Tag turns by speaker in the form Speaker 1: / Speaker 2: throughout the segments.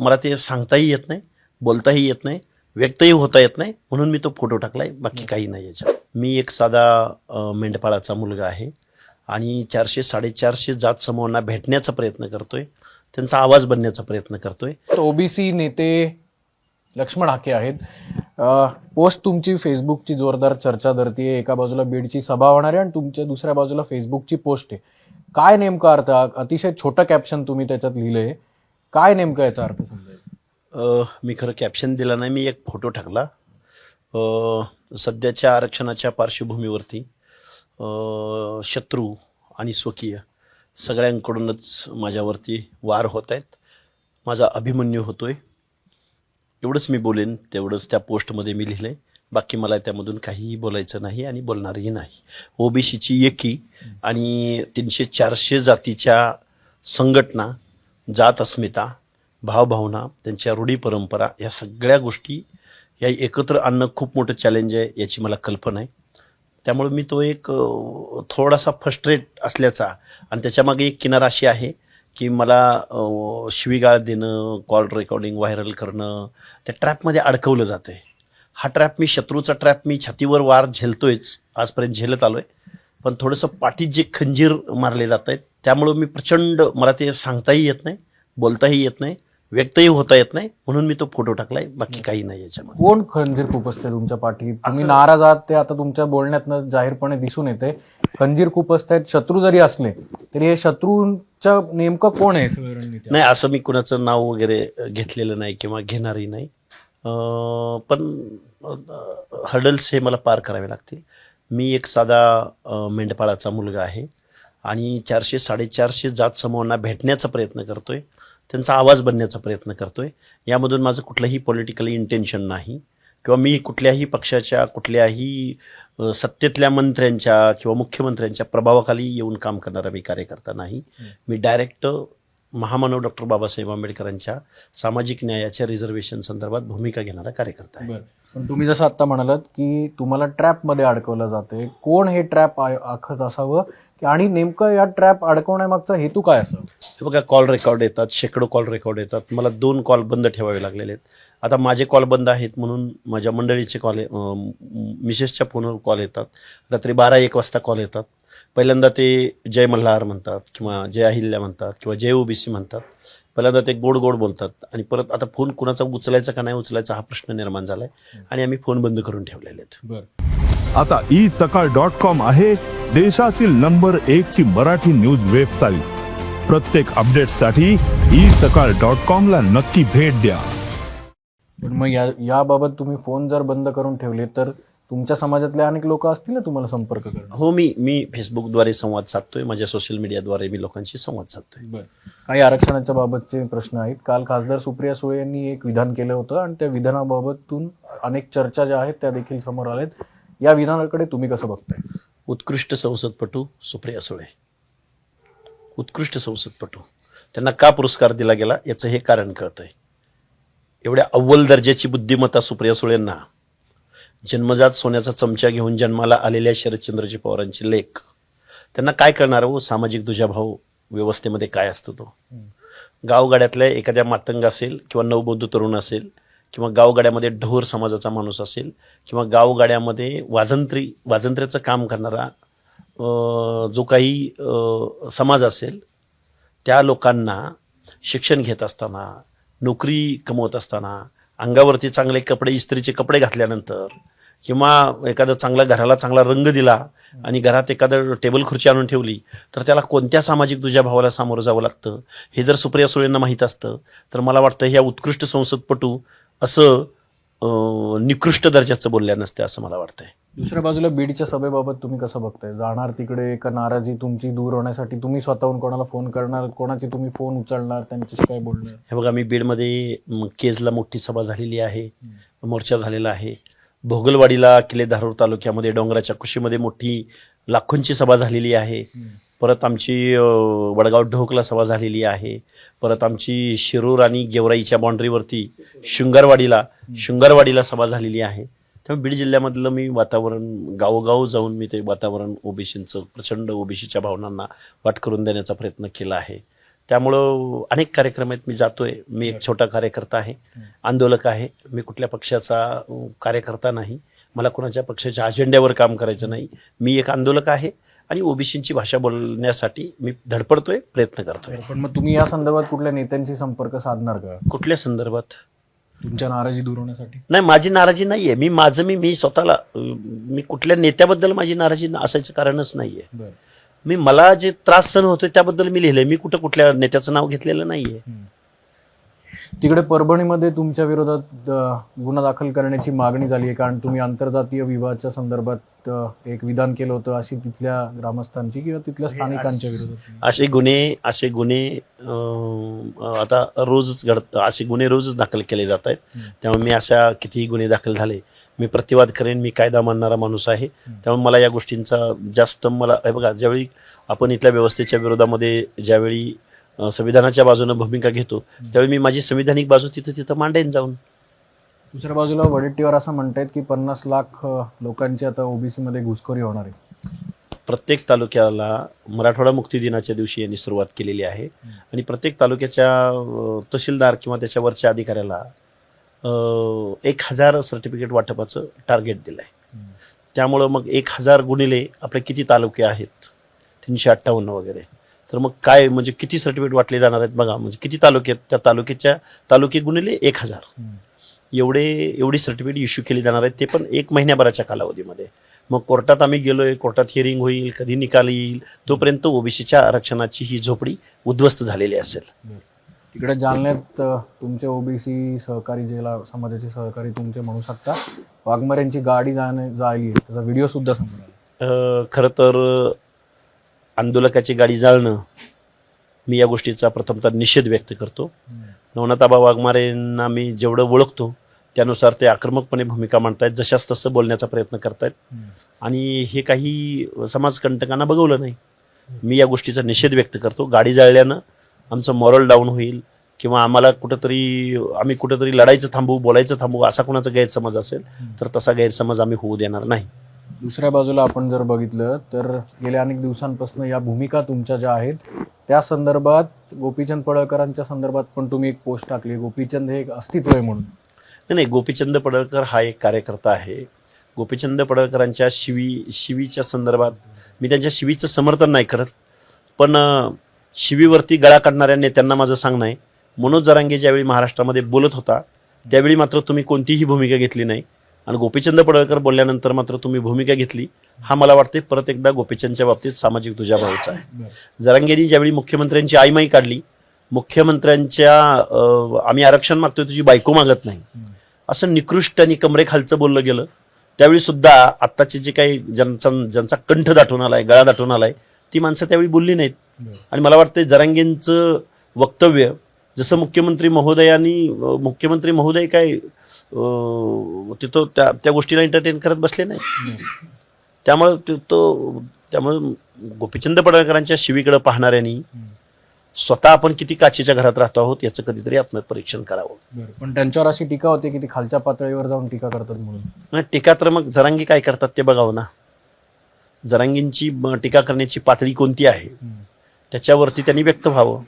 Speaker 1: मला ते सांगताही येत नाही बोलताही येत नाही व्यक्तही होता येत नाही म्हणून मी तो फोटो टाकलाय बाकी काही नाही याच्यात. मी एक साधा मेंढपाळाचा मुलगा आहे आणि चारशे साडेचारशे जात समूहांना भेटण्याचा प्रयत्न करतोय त्यांचा आवाज बनण्याचा प्रयत्न करतोय.
Speaker 2: ओबीसी नेते लक्ष्मण हाके आहेत. पोस्ट तुमची फेसबुकची जोरदार चर्चा धरतीये एका बाजूला बीडची सभा होणार आहे आणि तुमच्या दुसऱ्या बाजूला फेसबुकची पोस्ट आहे. काय नेमका अर्थ अतिशय छोटं कॅप्शन तुम्ही त्याच्यात लिहिलंय. काय नेमकं याचा अर्थ समजायचा?
Speaker 1: अ, मी खरं कॅप्शन दिला नाही मी एक फोटो टाकला. अ, सध्याच्या आरक्षणाच्या पार्श्वभूमीवरती अ, शत्रू आणि स्वकीय सगळ्यांकडूनच माझ्यावरती वार होत आहेत माझा अभिमन्यू होतोय. एवढंच मी बोलेन तेवढंच त्या पोस्टमध्ये मी लिहिलंय. बाकी मला त्यामधून काहीही बोलायचं नाही आणि बोलणारही नाही. ओबीसीची एकी आणि तीनशे चारशे जातीच्या संघटना जात अस्मिता भावभावना त्यांच्या रूढी परंपरा या सगळ्या गोष्टी या एकत्र आणणं खूप मोठं चॅलेंज आहे याची मला कल्पना आहे. त्यामुळे मी तो एक थोडासा फस्ट्रेट असल्याचा आणि त्याच्यामागे एक किनार अशी आहे की मला शिवीगाळ देणं कॉल रेकॉर्डिंग व्हायरल करणं त्या ट्रॅपमध्ये अडकवलं जातं आहे हा ट्रॅप मी शत्रूचा ट्रॅप मी छातीवर वार झेलतोयच आजपर्यंत झेलत आलो आहे पण थोडंसं पाठीत जे खंजीर मारले जात आहेत त्यामुळं मी प्रचंड मला ते सांगताही येत नाही बोलताही येत नाही व्यक्तही होता येत नाही म्हणून मी तो फोटो टाकलाय बाकी काही नाही याच्यामध्ये.
Speaker 2: कोण खंजीर खूप असते तुमच्या पाठीत तुम्ही नाराज आहात ते आता तुमच्या बोलण्यातनं जाहीरपणे दिसून येते. खंजीर खूप असतात शत्रू जरी असले तरी हे शत्रूंच्या नेमकं कोण आहे?
Speaker 1: नाही असं मी कुणाचं नाव वगैरे घेतलेलं नाही किंवा घेणारही नाही. अं, पण हर्डल्स हे मला पार करावे लागतील. मी एक साधा अं, मेंढपाळाचा मुलगा आहे. आणि चारशे साडेचारशे जात समूहांना भेटण्याचा प्रयत्न करतोय. त्यांचा आवाज बनण्याचा प्रयत्न करतोय. यामधून माझं कुठलंही पॉलिटिकल इंटेन्शन नाही. किंवा मी कुठल्याही पक्षाच्या कुठल्याही सत्तेतल्या मंत्र्यांच्या किंवा मुख्यमंत्र्यांच्या प्रभावाखाली येऊन काम करणारा मी कार्यकर्ता नाही. मी डायरेक्ट महामानव डॉक्टर बाबासाहेब आंबेडकरांच्या सामाजिक न्यायाच्या रिझर्वेशन संदर्भात भूमिका घेणारा कार्यकर्ता आहे.
Speaker 2: पण तुम्ही जसं आता म्हणालात की तुम्हाला ट्रॅपमध्ये अडकवलं जाते कोण हे ट्रॅप आखत असावं? आणि नेमकं या ट्रॅप अडकवण्यामागचा हेतू काय असावा?
Speaker 1: हे बघा कॉल रेकॉर्ड येतात शेकडो कॉल रेकॉर्ड येतात. मला दोन कॉल बंद ठेवावे लागलेले आहेत. आता माझे कॉल बंद आहेत म्हणून माझ्या मंडळीचे कॉल मिसेसच्या फोनवर कॉल येतात. रात्री बारा एक वाजता कॉल येतात. पहिल्यांदा ते जय मल्हार म्हणतात किंवा जय अहिल्या म्हणतात किंवा जय ओबीसी म्हणतात. पहिल्यांदा ते गोड गोड बोलतात. आणि परत आता फोन कुणाचा उचलायचा का नाही उचलायचा हा प्रश्न निर्माण झालाय. आणि आम्ही फोन बंद करून ठेवलेले आहेत.
Speaker 2: बरं.
Speaker 3: आता ई सकाळ डॉट कॉम आहे देशातील नंबर एक ची मराठी न्यूज वेबसाईट. प्रत्येक अपडेटसाठी ई सकाळ डॉट कॉम ला नक्की भेट द्या.
Speaker 2: पण मग या याबाबत तुम्ही फोन जर बंद करून ठेवले तर तुमच्या समाजातले अनेक लोक असतील ना तुम्हाला संपर्क करणं?
Speaker 1: हो मी मी फेसबुकद्वारे संवाद साधतोय. माझ्या सोशल मीडियाद्वारे मी लोकांशी संवाद साधतोय.
Speaker 2: बरं. काही आरक्षणाच्या बाबतचे प्रश्न आहेत. काल खासदार सुप्रिया सुळे यांनी एक विधान केलं होतं आणि त्या विधानाबाबतून अनेक चर्चा ज्या आहेत त्या देखील समोर आल्यात. या विधानाकडे तुम्ही कसं बघताय?
Speaker 1: उत्कृष्ट संसदपटू सुप्रिया सुळे. उत्कृष्ट संसदपटू. त्यांना का पुरस्कार दिला गेला याचं हे कारण कळतंय. एवढ्या अव्वल दर्जाची बुद्धिमत्ता सुप्रिया सुळेंना जन्मजात सोन्याचा चमचा घेऊन जन्माला आलेल्या शरदचंद्रजी पवारांची लेख त्यांना काय करणार हो? सामाजिक दुजाभाव व्यवस्थेमध्ये काय असतो तो? गावगाड्यातल्या एखाद्या मातंग असेल किंवा नवबौद्ध तरुण असेल किंवा गावगाड्यामध्ये ढोर समाजाचा माणूस असेल किंवा गावगाड्यामध्ये वाजंत्री वाजंत्र्याचं काम करणारा जो काही समाज असेल त्या लोकांना शिक्षण घेत असताना नोकरी कमवत असताना अंगावरती चांगले कपडे इस्त्रीचे कपडे घातल्यानंतर किंवा एखादा चांगला घराला चांगला रंग दिला आणि घरात एखादं टेबल खुर्ची आणून ठेवली तर त्याला कोणत्या सामाजिक तुझ्या भावाला सामोरं जावं लागतं? हे जर सुप्रिया सुळेंना माहीत असतं तर मला वाटतं ह्या उत्कृष्ट संसदपटू असं निकृष्ट दर्जाचं बोलल्या नसते असं मला वाटतंय.
Speaker 2: दुसऱ्या बाजूला बीडच्या सभेबाबत तुम्ही कसं बघताय? जाणार तिकडे का नाराजी तुमची दूर होण्यासाठी तुम्ही स्वतःहून कोणाला फोन करणार? कोणाचे तुम्ही फोन उचलणार? त्यांच्याशी काय बोलणार?
Speaker 1: हे बघा मी बीडमध्ये केजला मोठी सभा झालेली आहे. मोर्चा झालेला आहे. भोगलवाडीला किल्ले धारूर तालुक्यामध्ये डोंगराच्या कुशीमध्ये मोठी लाखोंची सभा झालेली आहे. परत आमची वडगाव ढोकला सभा झालेली आहे. परत आमची शिरूर आणि गेवराईच्या बाँड्रीवरती शृंगारवाडीला शृंगारवाडीला सभा झालेली आहे. त्यामुळे बीड जिल्ह्यामधलं मी वातावरण गावोगाव जाऊन मी ते वातावरण ओबीसींचं प्रचंड ओबीसीच्या भावनांना वाट करून देण्याचा प्रयत्न केला आहे. त्यामुळं अनेक कार्यक्रम आहेत. मी जातोय. मी एक छोटा कार्यकर्ता आहे. आंदोलक आहे. मी कुठल्या पक्षाचा कार्यकर्ता नाही. मला कोणाच्या पक्षाच्या अजेंड्यावर काम करायचं नाही. मी एक आंदोलक आहे. आणि ओबीसीची भाषा बोलण्यासाठी मी धडपडतोय प्रयत्न करतोय.
Speaker 2: पण मग तुम्ही या संदर्भात कुठल्या नेत्यांशी संपर्क साधणार का?
Speaker 1: कुठल्या संदर्भात?
Speaker 2: तुमच्या नाराजी दूर होण्यासाठी?
Speaker 1: नाही माझी नाराजी नाहीये. मी माझं मी मी स्वतःला मी कुठल्या नेत्याबद्दल माझी नाराजी असायचं कारणच नाहीये. मी मला जे त्रास सहन होतोय त्याबद्दल मी लिहिलंय. मी कुठं कुठल्या नेत्याचं नाव घेतलेलं नाहीये.
Speaker 2: तिकडे परभणीमध्ये तुमच्या विरोधात गुन्हा दाखल करण्याची मागणी झाली आहे. कारण तुम्ही आंतरजातीय विवाहाच्या संदर्भात एक विधान केलं होतं. अशी तिथल्या ग्रामस्थांची किंवा तिथल्या स्थानिकांच्या विरोधात?
Speaker 1: असे गुन्हे असे गुन्हे आता रोजच घडत असे गुन्हे रोजच दाखल केले जात आहेत. त्यामुळे मी अशा कितीही गुन्हे दाखल झाले मी प्रतिवाद करेन मी कायदा मानणारा माणूस आहे. त्यामुळे मला या गोष्टींचा जास्त मला हे बघा ज्यावेळी आपण इथल्या व्यवस्थेच्या विरोधामध्ये ज्यावेळी संविधानाच्या बाजूने भूमिका घेतो. त्यावेळी मी माझी संविधानिक बाजू तिथं तिथं मांडेन जाऊन.
Speaker 2: दुसऱ्या बाजूला वडेट्टीवर असं म्हणतायत की पन्नास लाख लोकांची आता ओबीसी मध्ये घुसखोरी होणार आहे.
Speaker 1: प्रत्येक तालुक्याला मराठवाडा मुक्ती दिनाच्या दिवशी यांनी सुरुवात केलेली आहे. आणि प्रत्येक तालुक्याच्या तहसीलदार किंवा त्याच्यावरच्या अधिकाऱ्याला एक हजार सर्टिफिकेट वाटपाचं टार्गेट दिलं आहे त्यामुळं मग एक हजार गुणिले आपले किती तालुके आहेत? तीनशे अठ्ठावन्न वगैरे. तर मग काय म्हणजे किती सर्टिफिकेट वाटले जाणार आहेत बघा. म्हणजे किती तालुके आहेत त्या तालुक्याच्या तालुके गुणिले एक हजार. एवढे एवढी सर्टिफिकेट इश्यू केली जाणार आहेत ते पण एक महिन्याभराच्या कालावधीमध्ये. मग कोर्टात आम्ही गेलोय कोर्टात हिअरिंग होईल कधी निकाल येईल तोपर्यंत ओबीसीच्या आरक्षणाची ही झोपडी उद्ध्वस्त झालेली असेल.
Speaker 2: तिकडे जालन्यात तुमचे ओबीसी सहकारी ज्याला समाजाचे सहकारी तुमचे म्हणू शकता वाघमाऱ्यांची गाडी जाणे जायली त्याचा व्हिडिओ सुद्धा समोर
Speaker 1: खरं तर आंदोलकाची गाडी जाळणं मी या गोष्टीचा प्रथमतः निषेध व्यक्त करतो. नवनाथाबा वाघमारेंना मी जेवढं ओळखतो त्यानुसार ते आक्रमकपणे भूमिका मांडतायत जशास तसं बोलण्याचा प्रयत्न करतायत. आणि हे काही समाजकंटकांना बघवलं नाही. मी या गोष्टीचा निषेध व्यक्त करतो. गाडी जाळल्यानं आमचं मॉरल डाऊन होईल किंवा आम्हाला कुठंतरी आम्ही कुठंतरी लढायचं थांबवू बोलायचं थांबवू असा कोणाचा गैरसमज असेल तर तसा गैरसमज आम्ही होऊ देणार नाही.
Speaker 2: दुसऱ्या बाजूला आपण जर बघितलं तर गेल्या अनेक दिवसांपासून या भूमिका तुमच्या ज्या आहेत त्या संदर्भात गोपीचंद पडळकरांच्या संदर्भात पण तुम्ही एक पोस्ट टाकली. गोपीचंद हे एक अस्तित्व आहे म्हणून.
Speaker 1: नाही नाही गोपीचंद पडळकर हा एक कार्यकर्ता आहे. गोपीचंद पडळकरांच्या शिवी शिवीच्या संदर्भात मी त्यांच्या शिवीचं समर्थन नाही करत पण शिवीवरती गळा काढणाऱ्या नेत्यांना माझं सांगणं आहे. मनोज जरांगे ज्यावेळी महाराष्ट्रामध्ये बोलत होता त्यावेळी मात्र तुम्ही कोणतीही भूमिका घेतली नाही. आणि गोपीचंद पडळकर बोलल्यानंतर मात्र तुम्ही भूमिका घेतली. हा मला वाटते परत एकदा गोपीचंदच्या बाबतीत सामाजिक दुजाभावाचा आहे. जरांगेनी ज्यावेळी मुख्यमंत्र्यांची आईमाई काढली मुख्यमंत्र्यांच्या आम्ही आरक्षण मागतोय तुझी बायको मागत नाही. असं निकृष्ट आणि कमरेखालचं बोललं गेलं. त्यावेळी सुद्धा आत्ताचे जे काही ज्यांचा ज्यांचा कंठ दाटून आलाय गळा दाटून आलाय ती माणसं त्यावेळी बोलली नाहीत. आणि मला वाटतं जरांगेंचं वक्तव्य जसं मुख्यमंत्री महोदयांनी मुख्यमंत्री महोदय काय तिथं त्या त्या गोष्टीला एंटरटेन करत बसले नाही त्यामुळं ते- त्यामुळे गोपीचंद पडळकरांच्या शिवीकडे पाहणाऱ्यांनी स्वतः आपण किती काचेच्या घरात राहतो आहोत याचं कधीतरी आत्मपरीक्षण करावं.
Speaker 2: पण त्यांच्यावर अशी टीका होते की ते खालच्या पातळीवर जाऊन टीका करतात म्हणून.
Speaker 1: नाही, टीका तर मग जरांगी काय करतात ते बघावं ना. जरांगींची टीका करण्याची पातळी कोणती आहे? त्याच्यावरती त्यांनी व्यक्त व्हावं.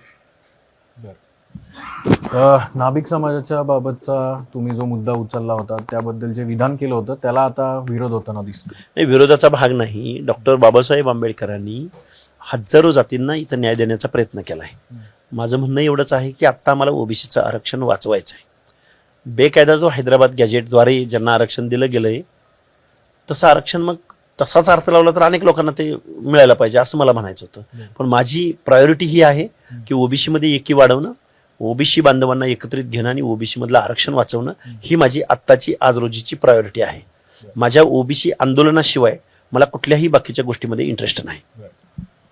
Speaker 2: नाभिक समाजाच्या बाबतचा तुम्ही जो मुद्दा उचलला होता त्याबद्दल जे विधान केलं होतं त्याला आता विरोध होताना दिसतो
Speaker 1: नाही विरोधाचा भाग नाही. डॉक्टर बाबासाहेब आंबेडकरांनी हजारो जातींना इथं न्याय देण्याचा प्रयत्न केला आहे माझं म्हणणं एवढंच आहे की आत्ता आम्हाला ओबीसीचं आरक्षण वाचवायचं आहे बेकायदा जो हैदराबाद गॅजेटद्वारे ज्यांना आरक्षण दिलं गेलंय तसं आरक्षण मग तसाच अर्थ लावला तर अनेक लोकांना ते मिळायला पाहिजे असं मला म्हणायचं होतं. पण माझी प्रायोरिटी ही आहे की ओबीसीमध्ये एकी वाढवणं ओबीसी बांधवांना एकत्रित घेणं आणि ओबीसी मधलं आरक्षण वाचवणं ही माझी आत्ताची आज रोजीची प्रायोरिटी आहे माझ्या ओबीसी आंदोलनाशिवाय मला कुठल्याही बाकीच्या गोष्टीमध्ये इंटरेस्ट नाही.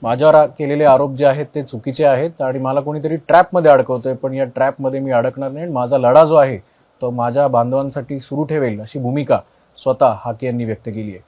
Speaker 2: माझ्यावर केलेले आरोप जे आहेत ते चुकीचे आहेत आणि मला कोणीतरी ट्रॅपमध्ये अडकवतोय पण या ट्रॅपमध्ये मी अडकणार नाही आणि माझा लढा जो आहे तो माझ्या बांधवांसाठी सुरू ठेवेल अशी भूमिका स्वतः हाके यांनी व्यक्त केली आहे.